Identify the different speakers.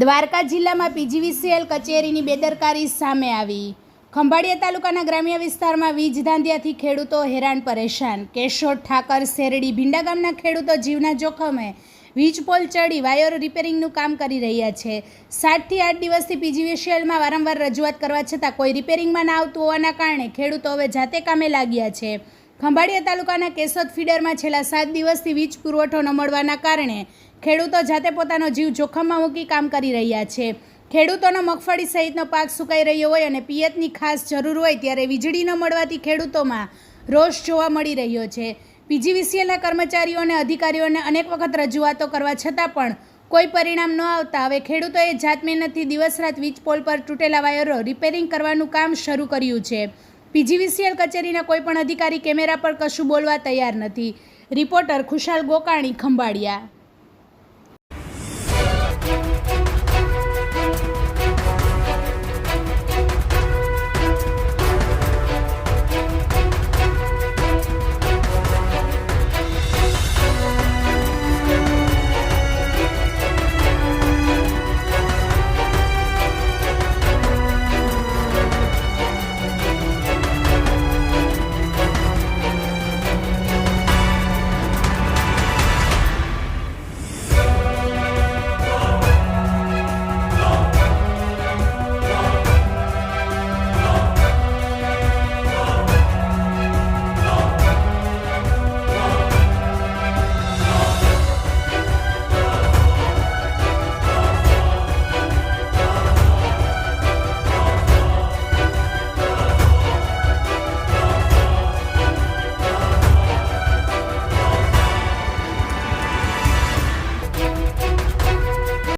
Speaker 1: દ્વારકા જિલ્લામાં પીજીવીસીએલ કચેરીની બેદરકારી સામે આવી. ખંભાળિયા તાલુકાના ગ્રામ્ય વિસ્તારમાં વીજ ધાંધિયાથી ખેડૂતો હેરાન પરેશાન. કેશોદ ઠાકર શેરડી ભીંડા ગામના ખેડૂતો જીવના જોખમે વીજ પોલ ચડી વાયર રિપેરિંગનું કામ કરી રહ્યા છે. સાતથી આઠ દિવસથી પીજીવીસીએલમાં વારંવાર રજૂઆત કરવા છતાં કોઈ રિપેરિંગમાં ના આવતું હોવાના કારણે ખેડૂતો હવે જાતે કામે લાગ્યા છે. ખંભાળિયા તાલુકાના કેશોદ ફીડરમાં છેલ્લા સાત દિવસથી વીજ પુરવઠો ન મળવાના કારણે ખેડૂતો જાતે પોતાનો જીવ જોખમમાં મૂકી કામ કરી રહ્યા છે. ખેડૂતોનો મગફળી સહિતનો પાક સુકાઈ રહ્યો હોય અને પિયતની ખાસ જરૂર હોય ત્યારે વીજળી ન મળવાથી ખેડૂતોમાં રોષ જોવા મળી રહ્યો છે. પીજીવીસીએલના કર્મચારીઓ અને અધિકારીઓને અનેક વખત રજૂઆતો કરવા છતાં પણ કોઈ પરિણામ ન આવતા હવે ખેડૂતોએ જાત મહેનતથી દિવસ રાત વીજ પોલ પર તૂટેલા વાયરો રિપેરિંગ કરવાનું કામ શરૂ કર્યું છે. પીજીવીસીએલ કચેરીના કોઈપણ અધિકારી કેમેરા પર કશું બોલવા તૈયાર નથી. રિપોર્ટર ખુશાલ ગોકાણી ખંભાળિયા.